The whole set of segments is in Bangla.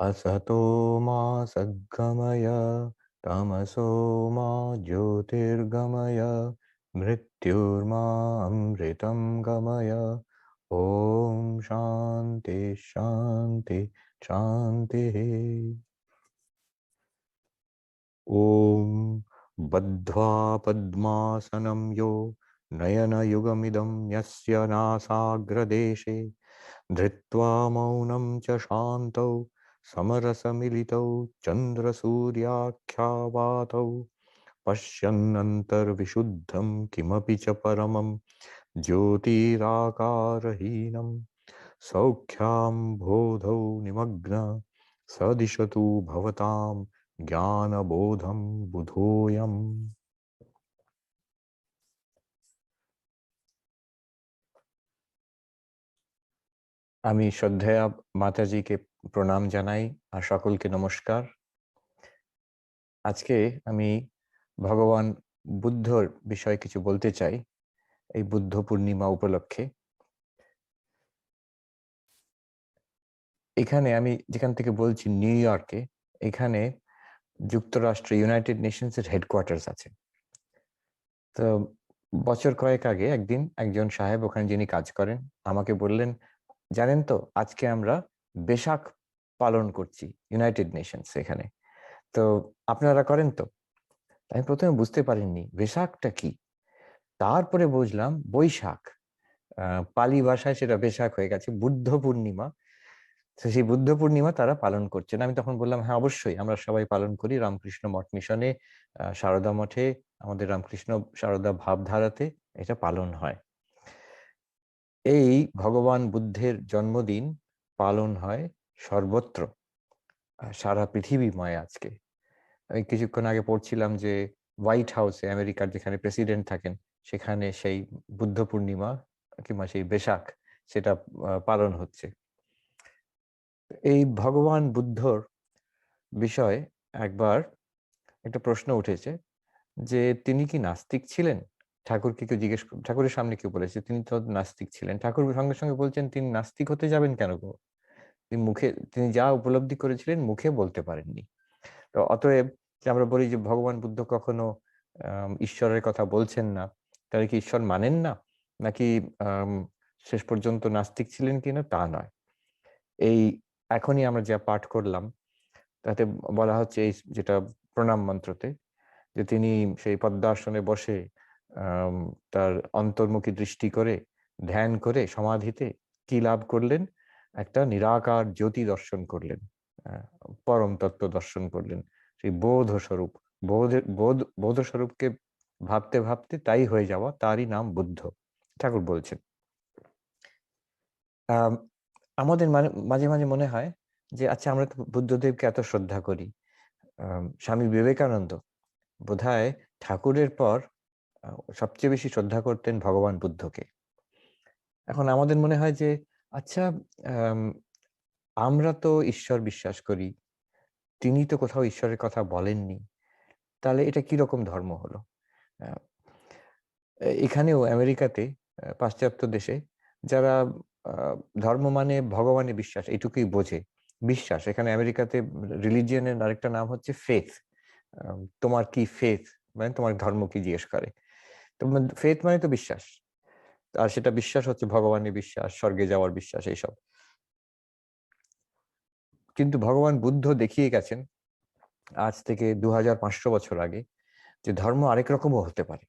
असतो मा सद्गमय, तमसो मा ज्योतिर्गमय, मृत्युर्मा अमृतं गमय। ॐ शान्ति शान्ति, शान्तिः। ॐ बद्ध्वा पद्मासनं यो नयनयुगमिदं यस्य नासाग्रदेशे, धृत्वा मौनं च शान्तौ समरसमिलितौ चन्द्रसूर्याख्यावातौ पश्यन्नन्तर्विशुद्धं किमपि च परमं ज्योतिराकारहीनं सौख्यां बोधौ निमग्न सदिशतु भवतां জ্ঞানবোধম বুধোয়ম আমি শ্রদ্ধেয়া মাতাজিকে প্রণাম জানাই আর সকলকে নমস্কার। আজকে আমি ভগবান বুদ্ধর বিষয়ে কিছু বলতে চাই, এই বুদ্ধ পূর্ণিমা উপলক্ষে। এখানে আমি যেখান থেকে বলছি নিউ ইয়র্কে, এখানে যুক্তরাষ্ট্র, ইউনাইটেড নেশনস এর হেডকোয়ার্টার্স আছে। তো বছর কয়েক আগে একদিন একজন সাহেব ওখানে যিনি কাজ করেন, আমাকে বললেন, জানেন তো, আজকে আমরা বেশাক পালন করছি ইউনাইটেড নেশনস এখানে। তো আপনারা করেন তো? আমি প্রথমে বুঝতে পারিনি বেশাকটা কি। তারপরে বুঝলাম বৈশাখ। পালি ভাষায় সেটা বেশাক হয়ে গেছে, বুদ্ধ পূর্ণিমা। তো সেই বুদ্ধ পূর্ণিমা তারা পালন করছেন। আমি তখন বললাম হ্যাঁ অবশ্যই, আমরা সবাই পালন করি রামকৃষ্ণ মঠ মিশনে সারদা মঠে, আমাদের রামকৃষ্ণ সারদা ভাবধারাতে এটা পালন হয়। এই ভগবান বুদ্ধের জন্মদিন পালন হয় সর্বত্র সারা পৃথিবীময় আজকে। আমি কিছুক্ষণ আগে পড়ছিলাম যে হোয়াইট হাউসে আমেরিকার যেখানে প্রেসিডেন্ট থাকেন, সেখানে সেই বুদ্ধ পূর্ণিমা কিংবা সেই বেশাক সেটা পালন হচ্ছে। এই ভগবান বুদ্ধর বিষয়ে একবার একটা প্রশ্ন উঠেছে যে তিনি কি নাস্তিক ছিলেন? ঠাকুরকে কেউ জিজ্ঞেস ঠাকুরের সামনে কেউ বলেছে, তিনি তো নাস্তিক ছিলেন। ঠাকুর সঙ্গে সঙ্গে বলছেন, তিনি নাস্তিক হতে যাবেন কেন গো? তিনি মুখে, তিনি যা উপলব্ধি করেছিলেন মুখে বলতে পারেননি। তো অতএব আমরা বলি যে ভগবান বুদ্ধ কখনো ঈশ্বরের কথা বলছেন না। তাহলে কি ঈশ্বর মানেন না? নাকি শেষ পর্যন্ত নাস্তিক ছিলেন কিনা তা নয়। এই এখনই আমরা যা পাঠ করলাম, তাতে বলা হচ্ছে এই যেটা প্রণাম মন্ত্রতে, যে তিনি সেই পদ্মাসনে বসে তার অন্তর্মুখী দৃষ্টি করে, ধ্যান করে, সমাধিতে কি লাভ করলেন? একটা নিরাকার জ্যোতি দর্শন করলেন পরম তত্ত্ব দর্শন করলেন। সেই বোধ স্বরূপ বোধের বোধ বোধ স্বরূপকে ভাবতে ভাবতে তাই হয়ে যাওয়া তারই নাম বুদ্ধ, ঠাকুর বলছেন। আমাদের মানে মাঝে মাঝে মনে হয় যে আচ্ছা আমরা তো বুদ্ধদেবকে এত শ্রদ্ধা করি। স্বামী বিবেকানন্দ বোধহয় ঠাকুরের পর সবচেয়ে বেশি শ্রদ্ধা করতেন ভগবান বুদ্ধকে। এখন আমাদের মনে হয় যে আচ্ছা আমরা তো ঈশ্বর বিশ্বাস করি। তিনি তো কোথাও ঈশ্বরের কথা বলেননি। তাহলে এটা কি রকম ধর্ম হলো? এখানেও আমেরিকাতে পাশ্চাত্য দেশে যারা ধর্ম মানে ভগবানের বিশ্বাস এইটুকুই বোঝে। বিশ্বাস, এখানে আমেরিকাতে রিলিজিয়নের আরেকটা নাম হচ্ছে ফেথ। তোমার কি ফেথ? মানে তোমার ধর্ম কি জিজ্ঞেস করে? তো ফেথ মানে তো বিশ্বাস। আর সেটা বিশ্বাস হচ্ছে ভগবানের বিশ্বাস, স্বর্গে যাওয়ার বিশ্বাস, এইসব। কিন্তু ভগবান বুদ্ধ দেখিয়ে গেছেন আজ থেকে দু হাজার পাঁচশো বছর আগে যে ধর্ম আরেক রকমও হতে পারে।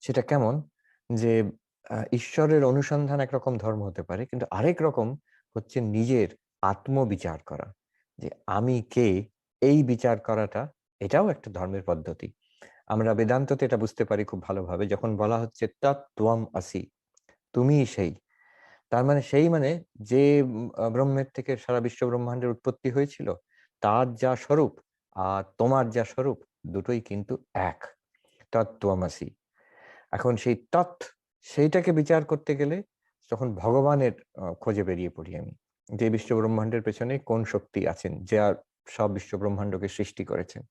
সেটা কেমন? যে ঈশ্বরের অনুসন্ধান একরকম ধর্ম হতে পারে, কিন্তু আরেক রকম হচ্ছে নিজের আত্মবিচার করা। যে আমি কে, এই বিচার করাটা এটাও একটা ধর্মের পদ্ধতি। আমরা বেদান্ততে এটা বুঝতে পারি খুব ভালোভাবে। যখন বলা হচ্ছে তত্ত্বম আসি তুমি সেই। তার মানে সেই মানে যে ব্রহ্মের থেকে সারা বিশ্ব ব্রহ্মাণ্ডের উৎপত্তি হয়েছিল, তার যা স্বরূপ আর তোমার যা স্বরূপ দুটোই কিন্তু এক। তত্ত্বমাসি এখন সেই তত্ত্ব সেইটাকে বিচার করতে গেলে তখন ভগবানের খোঁজে বেরিয়ে পড়ি আমি, যে বিশ্ব ব্রহ্মাণ্ডের পেছনে কোন শক্তি আছেন, যে সব বিশ্ব ব্রহ্মাণ্ডকে সৃষ্টি করেছেন।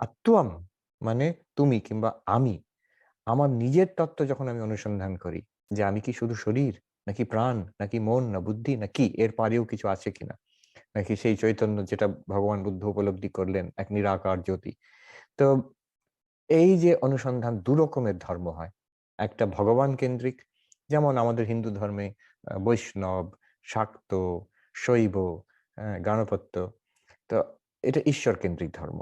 আর মানে তুমি কিংবা আমি, আমার নিজের তত্ত্ব যখন আমি অনুসন্ধান করি, যে আমি কি শুধু শরীর, নাকি প্রাণ, নাকি মন, না বুদ্ধি, না কি, এর পারেও কিছু আছে কিনা? নাকি সেই চৈতন্য যেটা ভগবান বুদ্ধ উপলব্ধি করলেন, এক নিরাকার জ্যোতি? তো এই যে অনুসন্ধান দু রকমের ধর্ম হয়। একটা ভগবান কেন্দ্রিক, যেমন আমাদের হিন্দু ধর্মে বৈষ্ণব, শাক্ত, শৈব গণপত্য। তো এটা ঈশ্বর কেন্দ্রিক ধর্ম।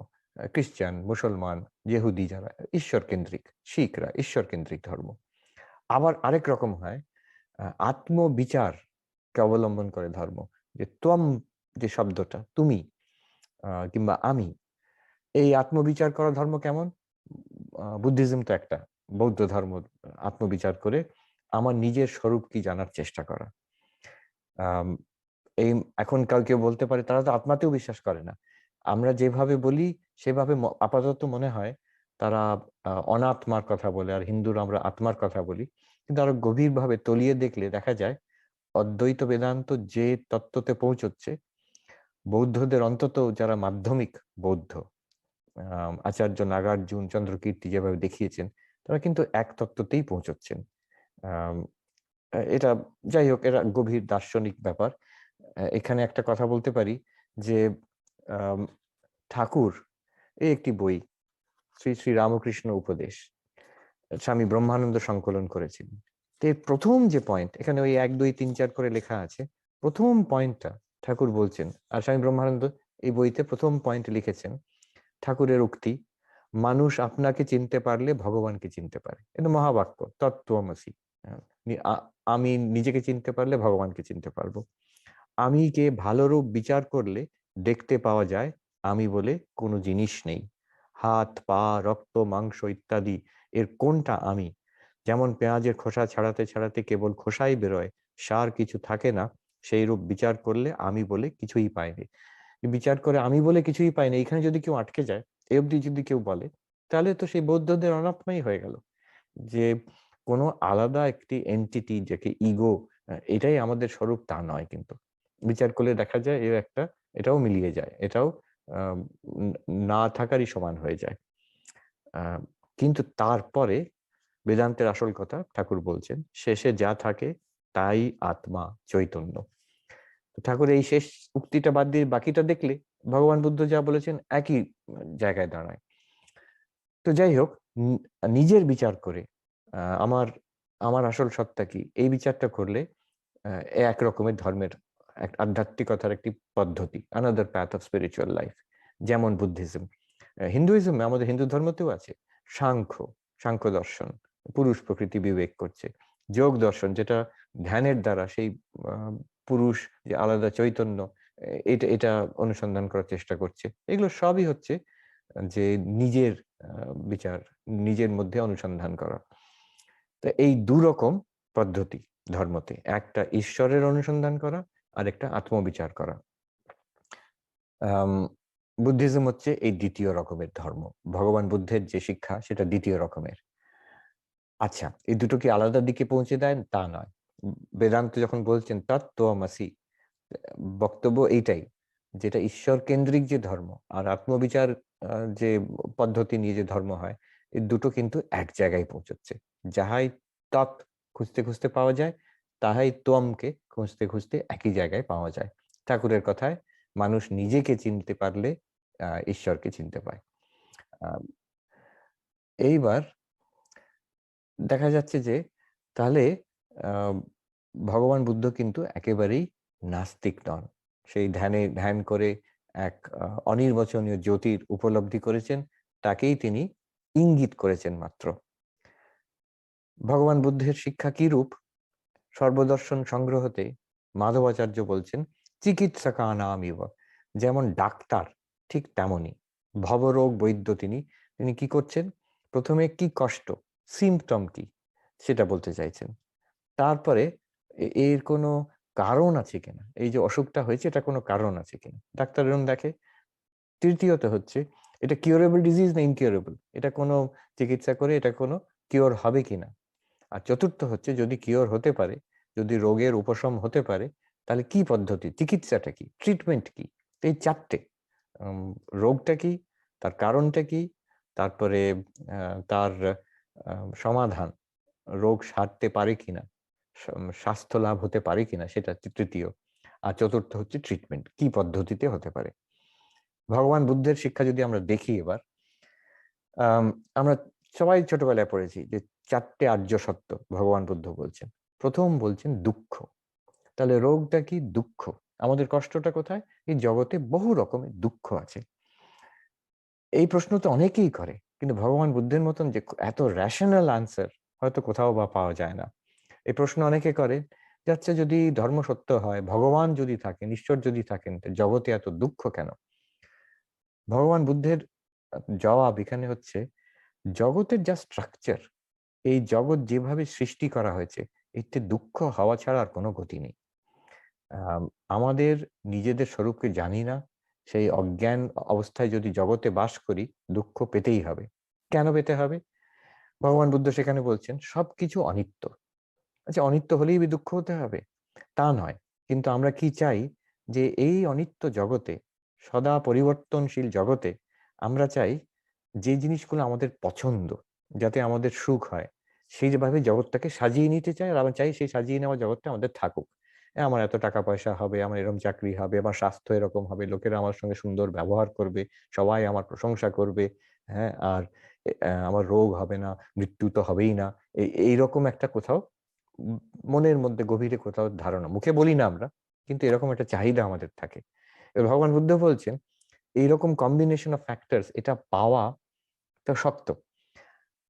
খ্রিস্টান, মুসলমান জেহুদি যারা ঈশ্বর কেন্দ্রিক শিখরা ঈশ্বর কেন্দ্রিক ধর্ম। আবার আরেক রকম হয় আত্মবিচারকে অবলম্বন করে ধর্ম, যে তম যে শব্দটা, তুমি কিংবা আমি, এই আত্মবিচার করা ধর্ম কেমন? বুদ্ধিজম তো একটা, বৌদ্ধ ধর্ম, আত্মবিচার করে আমার নিজের স্বরূপ কি জানার চেষ্টা করা। এই এখন কাউ কেউ বলতে পারে, তারা তো আত্মাতেও বিশ্বাস করে না। আমরা যেভাবে বলি সেভাবে আপাতত মনে হয় তারা অনাত্মার কথা বলে আর হিন্দুরা আমরা আত্মার কথা বলি। কিন্তু আরও গভীরভাবে তলিয়ে দেখলে দেখা যায় অদ্বৈত বেদান্ত যে তত্ত্বতে পৌঁছচ্ছে, বৌদ্ধদের অন্তত যারা মাধ্যমিক বৌদ্ধ আচার্য নাগার্জুন, চন্দ্রকীর্তি যেভাবে দেখিয়েছেন, তারা কিন্তু এক তত্ত্বতেই পৌঁছচ্ছেন। এটা যাই হোক এটা গভীর দার্শনিক ব্যাপার। এখানে একটা কথা বলতে পারি যে ঠাকুর এই একটি বই, শ্রী শ্রী রামকৃষ্ণ উপদেশ, স্বামী ব্রহ্মানন্দ সংকলন করেছেন। তো প্রথম যে পয়েন্ট এখানে ওই এক, দুই, তিন, চার করে লেখা আছে, প্রথম পয়েন্টটা ঠাকুর বলছেন, আর স্বামী ব্রহ্মানন্দ এই বইতে প্রথম পয়েন্ট লিখেছেন, ঠাকুরের উক্তি, মানুষ আপনাকে চিনতে পারলে ভগবানকে চিনতে পারে। এটা মহাবাক্য, তত্ত্বমসি। আমি নিজেকে চিনতে পারলে ভগবানকে চিনতে পারব। আমি কে ভালো রূপ বিচার করলে দেখতে পাওয়া যায় আমি বলে কোনো জিনিস নেই। হাত, পা, রক্ত, মাংস ইত্যাদি, এর কোনটা আমি? যেমন পেঁয়াজের খোসা ছাড়াতে ছাড়াতে কেবল খোসাই বেরোয়, সার কিছু থাকে না সেই রূপ বিচার করলে আমি বলে কিছুই পাইনি। বিচার করে আমি বলে কিছুই পাইনি, এখানে যদি কেউ আটকে যায় এই অব্দি যদি কেউ বলে, তাহলে তো সেই বৌদ্ধদের অনাত্মাই হয়ে গেল। যে কোনো আলাদা একটি এন্টিটি যাকে ইগো এটাই আমাদের স্বরূপ তা নয় কিন্তু। বিচার করলে দেখা যায় এর একটা, এটাও মিলিয়ে যায়, এটাও না থাকারই সমান হয়ে যায়। কিন্তু তারপরে বেদান্তের আসল কথা ঠাকুর বলছেন, শেষে যা থাকে তাই আত্মা চৈতন্য। ঠাকুর এই শেষ উক্তিটা বাদ দিয়ে বাকিটা দেখলে ভগবান বুদ্ধ যা বলেছেন একই জায়গায় দাঁড়ায়। তো যাই হোক নিজের বিচার করে আমার আমার আসল সত্তা কি? এই বিচারটা করলে এক রকমের ধর্মের আধ্যাত্মিকতার একটি পদ্ধতি another path of spiritual life যেমন বুদ্ধিজম। হিন্দুইজম, আমাদের হিন্দু ধর্মতেও আছে, সাংখ্য সাংখ্য দর্শন, পুরুষ প্রকৃতি বিবেক করছে, যোগ দর্শন, যেটা ধ্যানের দ্বারা সেই পুরুষ যে আলাদা চৈতন্য এটা এটা অনুসন্ধান করার চেষ্টা করছে। এগুলো সবই হচ্ছে, যে নিজের বিচার, নিজের মধ্যে অনুসন্ধান করা। তো এই দু রকম পদ্ধতি ধর্মতে, একটা ঈশ্বরের অনুসন্ধান করা আর একটা আত্মবিচার করা। বুদ্ধিজম হচ্ছে এই দ্বিতীয় রকমের ধর্ম। ভগবান বুদ্ধের যে শিক্ষা, সেটা দ্বিতীয় রকমের। আচ্ছা এই দুটো কি আলাদা দিকে পৌঁছে দেয়? তা নয়। বেদান্ত যখন বলছেন, তত্ত্বমাসি বক্তব্য এইটাই, যেটা ঈশ্বর কেন্দ্রিক যে ধর্ম আর আত্মবিচার যে পদ্ধতি নিয়ে যে ধর্ম হয়, এই দুটো কিন্তু এক জায়গায় পৌঁছচ্ছে। যাহাই তৎ খুঁজতে খুঁজতে পাওয়া যায় তাহাই তোমকে খুঁজতে খুঁজতে একই জায়গায় পাওয়া যায়। ঠাকুরের কথায় মানুষ নিজেকে চিনতে পারলে ঈশ্বরকে চিনতে পায়। এইবার দেখা যাচ্ছে যে, তাহলে ভগবান বুদ্ধ কিন্তু একেবারেই নাস্তিক নন। সেই ধ্যানে, ধ্যান করে এক অনির্বচনীয় জ্যোতির উপলব্ধি করেছেন, তাকেই তিনি ইঙ্গিত করেছেন মাত্র। ভগবান বুদ্ধের শিক্ষা কি রূপ? সর্বদর্শন সংগ্রহতে মাধবাচার্য বলছেন চিকিৎসকা নামিব যেমন ডাক্তার, ঠিক তেমনই। ভবরোগ বৈদ্য তিনি তিনি কি করছেন? প্রথমে কি কষ্ট সিমটম কি, সেটা বলতে চাইছেন। তারপরে এর কোনো কারণ আছে কিনা? এই যে অসুখটা হয়েছে, এটা কোনো কারণ আছে কিনা? ডাক্তার এরকম দেখে। তৃতীয়ত হচ্ছে, এটা কিউরেবল ডিজিজ না ইনকিউরেবল এটা কোনো চিকিৎসা করে এটা কোনো কিওর হবে কিনা? আর চতুর্থ হচ্ছে যদি কিওর হতে পারে, যদি রোগের উপশম হতে পারে, তাহলে কি পদ্ধতি? চিকিৎসাটা কি? ট্রিটমেন্ট কি? এই চারটে। রোগটা কি? তার কারণটা কি? তারপরে তার সমাধান। রোগ সারতে পারে কিনা? স্বাস্থ্য লাভ হতে পারে কিনা? সেটা তৃতীয়। আর চতুর্থ হচ্ছে ট্রিটমেন্ট কি পদ্ধতিতে হতে পারে? ভগবান বুদ্ধের শিক্ষা যদি আমরা দেখি এবার আমরা সবাই ছোটবেলায় পড়েছি যে চারটে আর্য সত্য ভগবান বুদ্ধ বলছেন। প্রথম বলছেন দুঃখ। তাহলে রোগটা কি দুঃখ? আমাদের কষ্টটা কোথায়? এই জগতে বহু রকমের দুঃখ আছে। এই প্রশ্ন তো অনেকেই করে, কিন্তু ভগবান বুদ্ধের মতন যে এত র্যাশনাল আনসার হয়তো কোথাও বা পাওয়া যায় না। এই প্রশ্ন অনেকে করে যাচ্ছে যদি ধর্ম সত্য হয়, ভগবান যদি থাকেন, ঈশ্বর যদি থাকেন জগতে এত দুঃখ কেন? ভগবান বুদ্ধের জবাব এখানে হচ্ছে জগতের যা স্ট্রাকচার এই জগৎ যেভাবে সৃষ্টি করা হয়েছে, এতে দুঃখ হওয়া ছাড়া আর কোনো গতি নেই। আমাদের নিজেদের স্বরূপকে জানি না, সেই অজ্ঞান অবস্থায় যদি জগতে বাস করি, দুঃখ পেতেই হবে। কেন পেতে হবে? ভগবান বুদ্ধ সেখানে বলছেন, সবকিছু অনিত্য। আচ্ছা অনিত্য হলেই দুঃখ হতে হবে? তা নয়। কিন্তু আমরা কি চাই যে এই অনিত্য জগতে, সদা পরিবর্তনশীল জগতে, আমরা চাই যে জিনিসগুলো আমাদের পছন্দ, যাতে আমাদের সুখ হয়, সেই যেভাবে জগৎটাকে সাজিয়ে নিতে চাই আর আমরা চাই সেই সাজিয়ে নেওয়া জগৎটা আমাদের থাকুক। আমার এত টাকা পয়সা হবে, আমার এরকম চাকরি হবে, আমার স্বাস্থ্য এরকম হবে, লোকেরা আমার সঙ্গে সুন্দর ব্যবহার করবে, সবাই আমার প্রশংসা করবে হ্যাঁ আর আমার রোগ হবে না, মৃত্যু তো হবেই না এইরকম একটা কোথাও, মনের মধ্যে গভীরে কোথাও ধারণা, মুখে বলি না আমরা, কিন্তু এরকম একটা চাহিদা আমাদের থাকে। ভগবান বুদ্ধ বলছেন, এইরকম কম্বিনেশন অফ ফ্যাক্টরস এটা পাওয়া তো শক্ত।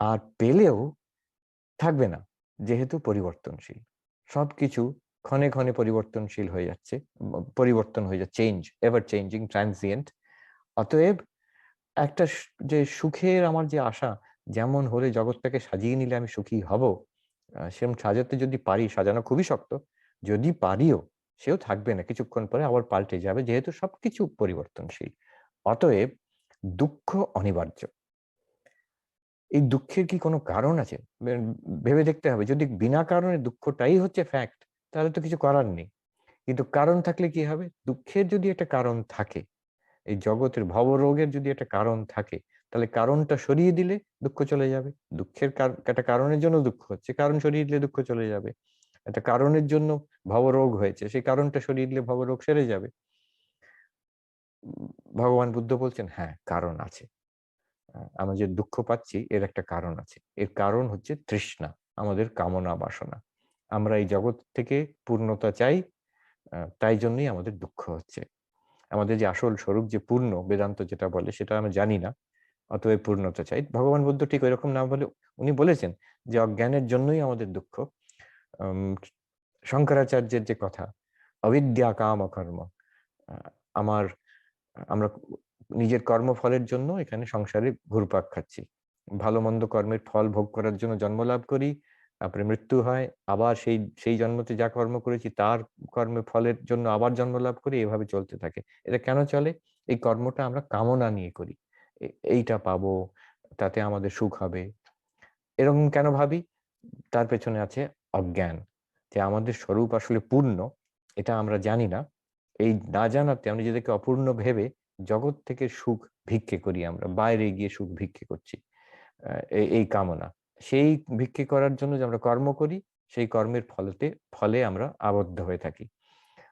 আর পেলেও থাকবে না, যেহেতু পরিবর্তনশীল। সব কিছু ক্ষণে ক্ষণে পরিবর্তনশীল হয়ে যাচ্ছে পরিবর্তন হয়ে যাচ্ছে চেঞ্জ এভার চেঞ্জিং ট্রান্সিয়েন্ট অতএব একটা যে সুখের আমার যে আশা, যেমন হলে জগৎটাকে সাজিয়ে নিলে আমি সুখী হব সেরকম সাজাতে যদি পারি, সাজানো খুবই শক্ত, যদি পারিও, সেও থাকবে না, কিছুক্ষণ পরে আবার পাল্টে যাবে, যেহেতু সবকিছু পরিবর্তনশীল। অতএব দুঃখ অনিবার্য। এই দুঃখের কি কোনো কারণ আছে? ভেবে দেখতে হবে। যদি বিনা কারণে দুঃখটাই হচ্ছে ফ্যাক্ট তাহলে তো কিছু করার নেই। কিন্তু কারণ থাকলে কি হবে? দুঃখের যদি একটা কারণ থাকে, এই জগতের ভবরোগের যদি একটা কারণ থাকে, তাহলে কারণটা সরিয়ে দিলে দুঃখ চলে যাবে। দুঃখের একটা কারণের জন্য দুঃখ হচ্ছে। কারণ সরিয়ে দিলে দুঃখ চলে যাবে। একটা কারণের জন্য ভবরোগ হয়েছে। সেই কারণটা সরিয়ে দিলে ভবরোগ সেরে যাবে। ভগবান বুদ্ধ বলছেন হ্যাঁ কারণ আছে। আমরা যে দুঃখ পাচ্ছি, এর একটা কারণ আছে। এর কারণ হচ্ছে তৃষ্ণা, আমাদের কামনা বাসনা। আমরা এই জগৎ থেকে পূর্ণতা চাই তাই জন্যই আমাদের দুঃখ হচ্ছে। আমাদের যে আসল স্বরূপ যে পূর্ণ, বেদান্ত যেটা বলে, সেটা আমরা জানি না, অতএব পূর্ণতা চাই। ভগবান বুদ্ধ ঠিক ওইরকম না বলে উনি বলেছেন যে, অজ্ঞানের জন্যই আমাদের দুঃখ। শঙ্করাচার্যের যে কথা, অবিদ্যা কাম অকর্ম। আমার, আমরা নিজের কর্মফলের জন্য এখানে সংসারে ঘুরপাক খাচ্ছি। ভালো মন্দ কর্মের ফল ভোগ করার জন্য জন্ম লাভ করি, তারপরে মৃত্যু হয়, আবার সেই সেই জন্মতে যা কর্ম করেছি তার কর্মের ফলের জন্য আবার জন্ম লাভ করি, এভাবে চলতে থাকে। এটা কেন চলে? এই কর্মটা আমরা কামনা নিয়ে করি। এইটা পাবো, তাতে আমাদের সুখ হবে। এরকম কেন ভাবি? তার পেছনে আছে অজ্ঞান। যে আমাদের স্বরূপ আসলে পূর্ণ, এটা আমরা জানি না। এই না জানাতে আমরা নিজেদেরকে অপূর্ণ ভেবে জগৎ থেকে সুখ ভিক্ষে করি আমরা, বাইরে গিয়ে সুখ ভিক্ষে করছি এই কামনা। সেই ভিক্ষে করার জন্য যে আমরা কর্ম করি, সেই কর্মের ফলতে, ফলে আমরা আবদ্ধ হয়ে থাকি।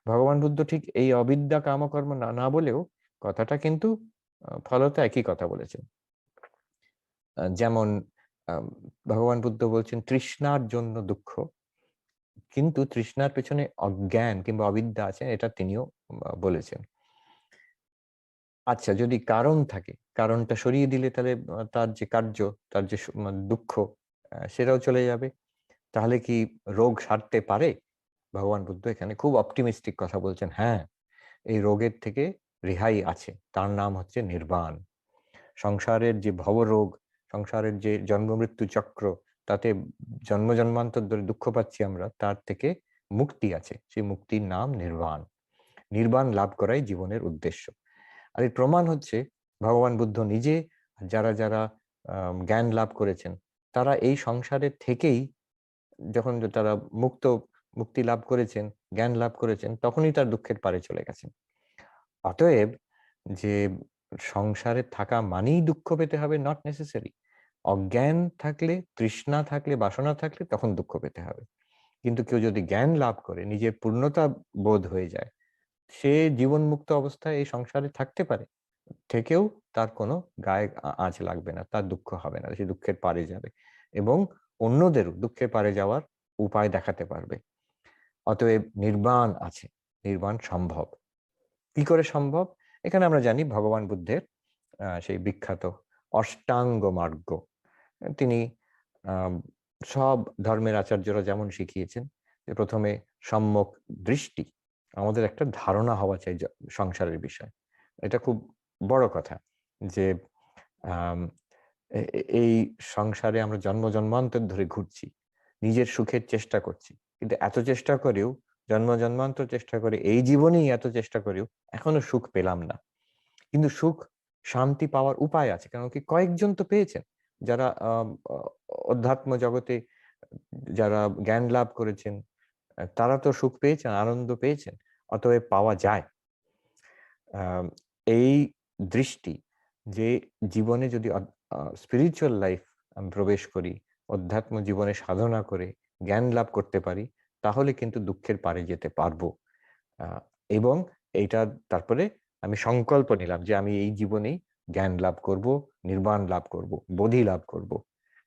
ভগবান বুদ্ধ ঠিক এই অবিদ্যা কামকর্ম না না বলেও কথাটা কিন্তু ফলত একই কথা বলেছেন। যেমন ভগবান বুদ্ধ বলছেন, তৃষ্ণার জন্য দুঃখ। কিন্তু তৃষ্ণার পেছনে অজ্ঞান কিংবা অবিদ্যা আছে, এটা তিনিও বলেছেন। আচ্ছা যদি কারণ থাকে, কারণটা সরিয়ে দিলে তাহলে তার যে কার্য, তার যে দুঃখ সেটাও চলে যাবে। তাহলে কি রোগ সারতে পারে? ভগবান বুদ্ধ এখানে খুব অপটিমিস্টিক কথা বলছেন হ্যাঁ এই রোগের থেকে রেহাই আছে, তার নাম হচ্ছে নির্বাণ। সংসারের যে ভবরোগ, সংসারের যে জন্ম মৃত্যু চক্র, তাতে জন্ম জন্মান্তর ধরে দুঃখ পাচ্ছি আমরা, তার থেকে মুক্তি আছে, সেই মুক্তির নাম নির্বাণ। নির্বাণ লাভ করাই জীবনের উদ্দেশ্য। আর এর প্রমাণ হচ্ছে ভগবান বুদ্ধ নিজে যারা যারা জ্ঞান লাভ করেছেন, তারা এই সংসারের থেকেই যখন তারা মুক্ত, মুক্তি লাভ করেছেন, জ্ঞান লাভ করেছেন, তখনই তার দুঃখের পারে চলে গেছেন। অতএব যে সংসারে থাকা মানেই দুঃখ পেতে হবে নট নেসেসারি অজ্ঞান থাকলে, তৃষ্ণা থাকলে, বাসনা থাকলে তখন দুঃখ পেতে হবে। কিন্তু কেউ যদি জ্ঞান লাভ করে, নিজের পূর্ণতা বোধ হয়ে যায় সে জীবনমুক্ত অবস্থায় এই সংসারে থাকতে পারে। থেকেও তার কোনো গায়ে আঁচ লাগবে না, তার দুঃখ হবে না, সে দুঃখের পারে যাবে এবং অন্যদেরও দুঃখের পারে যাওয়ার উপায় দেখাতে পারবে। অতএব নির্বাণ আছে, নির্বাণ সম্ভব। কি করে সম্ভব? এখানে আমরা জানি ভগবান বুদ্ধের সেই বিখ্যাত অষ্টাঙ্গ মার্গ। তিনি সব ধর্মের আচার্যরা যেমন শিখিয়েছেন যে প্রথমে সম্যক দৃষ্টি আমাদের একটা ধারণা হওয়া চাই সংসারের বিষয়। এটা খুব বড় কথা যে এই সংসারে আমরা জন্ম জন্মান্তর ধরে ঘুরছি নিজের সুখের চেষ্টা করছি। কিন্তু এত চেষ্টা করেও জন্ম জন্মান্তর চেষ্টা করে এই জীবনেই এত চেষ্টা করেও এখনও সুখ পেলাম না। কিন্তু সুখ শান্তি পাওয়ার উপায় আছে কারণ কি কয়েকজন তো পেয়েছেন। যারা আম, আ- অধ্যাত্ম জগতে যারা জ্ঞান লাভ করেছেন আহ, তারা তো সুখ পেয়েছেন, আনন্দ পেয়েছেন, অতএব পাওয়া যায়। এই দৃষ্টি যে জীবনে যদি স্পিরিচুয়াল লাইফ আমি প্রবেশ করি, অধ্যাত্ম জীবনে সাধনা করে, জ্ঞান লাভ করতে পারি, তাহলে কিন্তু দুঃখের পারে যেতে পারব। এবং এইটা তারপরে আমি সংকল্প নিলাম যে আমি এই জীবনেই জ্ঞান লাভ করব, নির্বাণ লাভ করব, বোধি লাভ করব।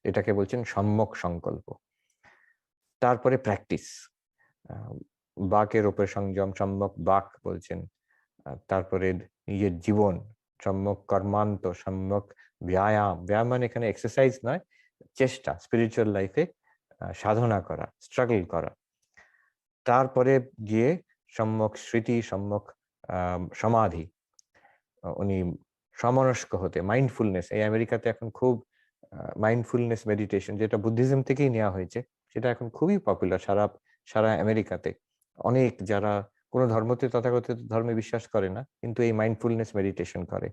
এটাকে বলছেন সম্যক সংকল্প। তারপরে প্র্যাকটিস বাকের ওপরে সংযম, সম্যক বাক বলছেন। তারপরে নিজের জীবন, সম্যক কর্মান্ত, সম্যক ব্যায়াম। ব্যায়াম মানে এখানে এক্সারসাইজ নয়, চেষ্টা স্পিরিচুয়াল লাইফে সাধনা করা স্ট্রাগল করা। তারপরে গিয়ে সম্যক স্মৃতি, সম্যক সমাধি। উনি সমনস্ক হতে মাইন্ডফুলনেস এই আমেরিকাতে এখন খুব মাইন্ডফুলনেস মেডিটেশন যেটা বুদ্ধিজম থেকেই নেওয়া হয়েছে, সেটা এখন খুবই পপুলার সারা সারা আমেরিকাতে। অনেক যারা কোনো ধর্মতে তথাকথিত ধর্মে বিশ্বাস করে না, কিন্তু এই মাইন্ডফুলনেস মেডিটেশন করে।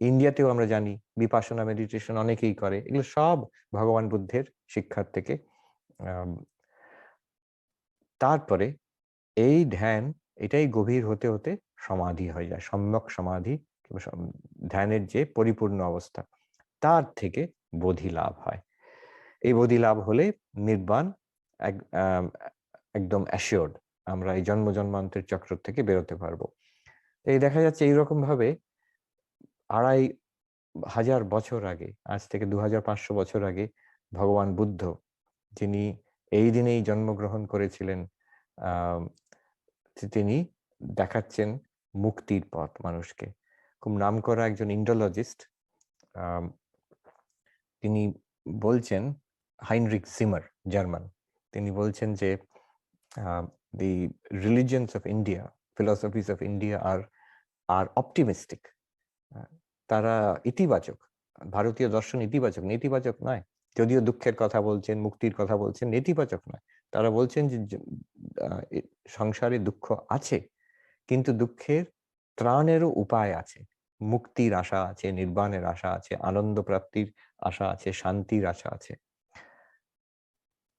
ইন্ডিয়াতেও আমরা জানি বিপাসনা মেডিটেশন অনেকেই করে। এগুলো সব ভগবান বুদ্ধের শিক্ষার থেকে। তারপরে এই ধ্যান, এটাই গভীর হতে হতে সমাধি হয়ে যায়, সম্যক সমাধি সম- ধ্যানের যে পরিপূর্ণ অবস্থা, তার থেকে বোধি লাভ হয়। এই বোধি লাভ হলে নির্বাণ একদম অ্যাসিওর্ড আমরা এই জন্ম জন্মান্তের চক্র থেকে বেরোতে পারব। এই দেখা যাচ্ছে এইরকম ভাবে আড়াই হাজার বছর আগে, আজ থেকে দু হাজার পাঁচশো বছর আগে ভগবান বুদ্ধ, যিনি এই দিনেই জন্মগ্রহণ করেছিলেন তিনি দেখাচ্ছেন মুক্তির পথ মানুষকে। খুব নামকরা একজন ইন্ডোলজিস্ট তিনি বলছেন হাইনরিক সিমার জার্মান, তিনি বলছেন যে the religions of India philosophies of India are are optimistic তারা ইতিবাচক, ভারতীয় দর্শন ইতিবাচক, নেতিবাচক নয়। যদিও দুঃখের কথা বলছেন, মুক্তির কথা বলছেন, নেতিবাচক নয়। তারা বলছেন যে সংসারে দুঃখ আছে, কিন্তু দুঃখের ত্রাণেরও উপায় আছে। মুক্তির আশা আছে, নির্বাণের আশা আছে আনন্দ প্রাপ্তির আশা আছে, শান্তির আশা আছে।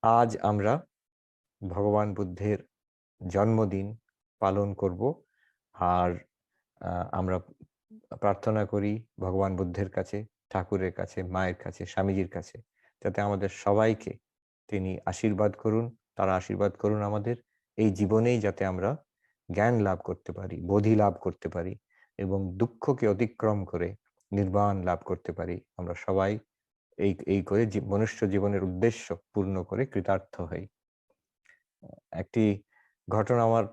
আজ আমরা ভগবান বুদ্ধের জন্মদিন পালন করব। আর আমরা প্রার্থনা করি ভগবান বুদ্ধের কাছে, ঠাকুরের কাছে, মায়ের কাছে, স্বামীজির কাছে, যাতে আমাদের সবাইকে তিনি আশীর্বাদ করুন, তারা আশীর্বাদ করুন আমাদের। এই জীবনেই যাতে আমরা জ্ঞান লাভ করতে পারি, বোধি লাভ করতে পারি এবং দুঃখকে অতিক্রম করে নির্বাণ লাভ করতে পারি। আমরা সবাই এই এই করে মনুষ্য জীবনের উদ্দেশ্য পূর্ণ করে কৃতার্থ হই। একটি ঘটনা আমার,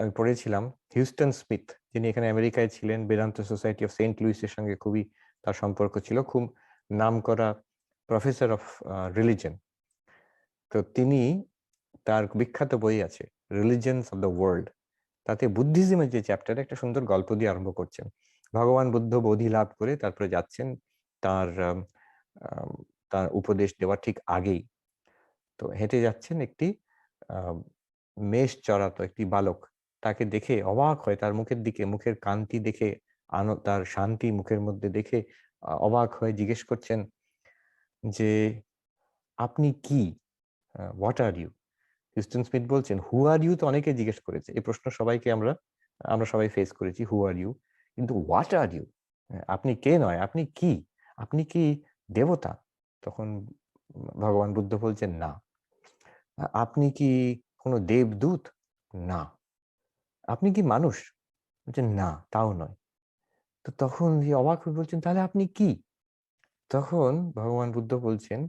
আমি পড়েছিলাম। হিউস্টন স্মিথ, যিনি এখানে আমেরিকায় ছিলেন, বেদান্ত সোসাইটি অফ সেন্ট লুইসের সঙ্গে খুবই তার সম্পর্ক ছিল। খুব নামকরা প্রফেসর অফ রিলিজন। তো তিনি তার বিখ্যাত বই আছে, রিলিজনস অফ দ্য ওয়ার্ল্ড তাতে বুদ্ধিজমের যে চ্যাপ্টারে, একটা সুন্দর গল্প দিয়ে আরম্ভ করছেন। ভগবান বুদ্ধ বোধি লাভ করে তারপরে যাচ্ছেন তার তার উপদেশ দেওয়ার ঠিক আগেই। তো হেঁটে যাচ্ছেন একটি মেষ চড়াতো একটি বালক। তাকে দেখে অবাক হয়, তার মুখের দিকে, মুখের কান্তি দেখে, আনো, তার শান্তি মুখের মধ্যে দেখে অবাক হয়ে জিজ্ঞেস করছেন যে, আপনি কি? What are you Huston Smith বলছেন হু আর ইউ তো অনেকে জিজ্ঞেস করেছে। এই প্রশ্ন সবাইকে আমরা আমরা সবাই ফেস করেছি হু আর ইউ কিন্তু হোয়াট আর ইউ আপনি কে নয়? আপনি কি? আপনি কি দেবতা? তখন ভগবান বুদ্ধ বলছেন, না। আপনি কি কোনো দেবদূত না আপনি কি মানুষ বলছেন, "না, তাও নয়।" তো তখন অবাক হয়ে বলছেন, "তাহলে আপনি কি?" তখন ভগবান বুদ্ধ বলছেন,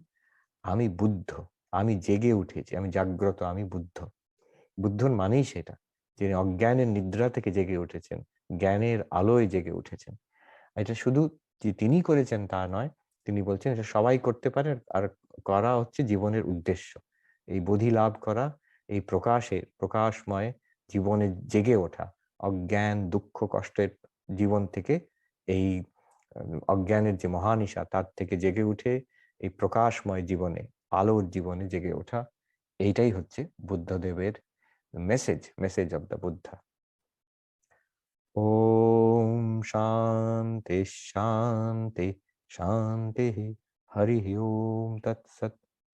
"আমি বুদ্ধ। আমি জেগে উঠেছি। আমি জাগ্রত, আমি বুদ্ধ।" বুদ্ধর মানেই সেটা। যিনি অজ্ঞানের নিদ্রা থেকে জেগে উঠেছেন, জ্ঞানের আলোয় জেগে উঠেছেন। এটা শুধু যে তিনিই করেছেন তা নয়। তিনি বলছেন এটা সবাই করতে পারে আর করা হচ্ছে জীবনের উদ্দেশ্য। এই বোধি লাভ করা, এই প্রকাশের প্রকাশময় জীবনে জেগে ওঠা, অজ্ঞান, দুঃখ, কষ্টের জীবন থেকে এই অজ্ঞানের যে মহানিশা তার থেকে জেগে উঠে এই প্রকাশময় জীবনে, আলোর জীবনে জেগে ওঠা, এইটাই হচ্ছে বুদ্ধদেবের message, message of the Buddha. ওম শান্তি, শান্তি, শান্তিঃ। হরিঃ ওম তৎসৎ।